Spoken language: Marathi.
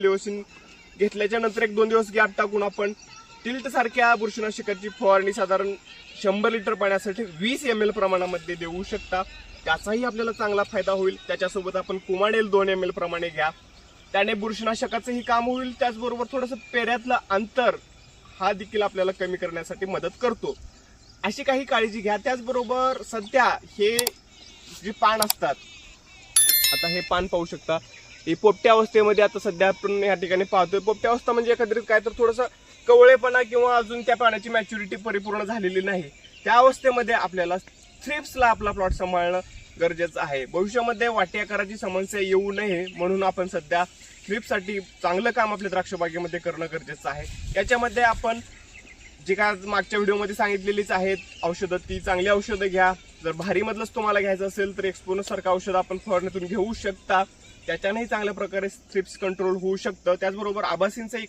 लिओसिन घेतल्याच्या नंतर एक दोन दिवस गॅप टाकून आपण टिल्ट सारख्या बुरशीनाशकाची फवारणी साधारण शंभर लिटर पाण्यासाठी वीस एम एल प्रमाणामध्ये देऊ शकता. त्याचाही आपल्याला चांगला फायदा होईल. त्याच्यासोबत आपण कुमाडेल दोन एम एल प्रमाणे घ्या. त्याने बुरशीनाशकाचंही काम होईल. त्याचबरोबर थोडंसं पेऱ्यातलं अंतर हा देखील आपल्याला कमी करण्यासाठी मदत करतो. अशी काही काळजी घ्या. त्याचबरोबर सध्या हे जे पान असतात आता हे पान पाहू शकता. ही पोपट्या अवस्थेमध्ये आता सध्या आपण या ठिकाणी पाहतोय. पोपट्या अवस्था म्हणजे एकत्रित काय तर थोडंसं कवळेपणा किंवा अजून त्या पाण्याची मॅच्युरिटी परिपूर्ण झालेली नाही. त्या अवस्थेमध्ये आपल्याला थ्रिप्सला आपला प्लॉट सांभाळणं गरजेचं आहे. भविष्यामध्ये वाटी आकाराची समस्या येऊ नये म्हणून आपण सध्या थ्रिप्ससाठी चांगलं काम आपल्या द्राक्षबागेमध्ये करणं गरजेचं आहे. याच्यामध्ये आपण जे काय आज मागच्या व्हिडिओमध्ये सांगितलेलीच आहेत औषधं ती चांगली औषधं घ्या. जर भारीमधलंच तुम्हाला घ्यायचं असेल तर एक्सपोनसारखं औषध आपण फवारणीतून घेऊ शकता. त्याच्यानेही चांगल्या प्रकारे स्ट्रिप्स कंट्रोल होऊ शकतं. त्याचबरोबर आभासींचाही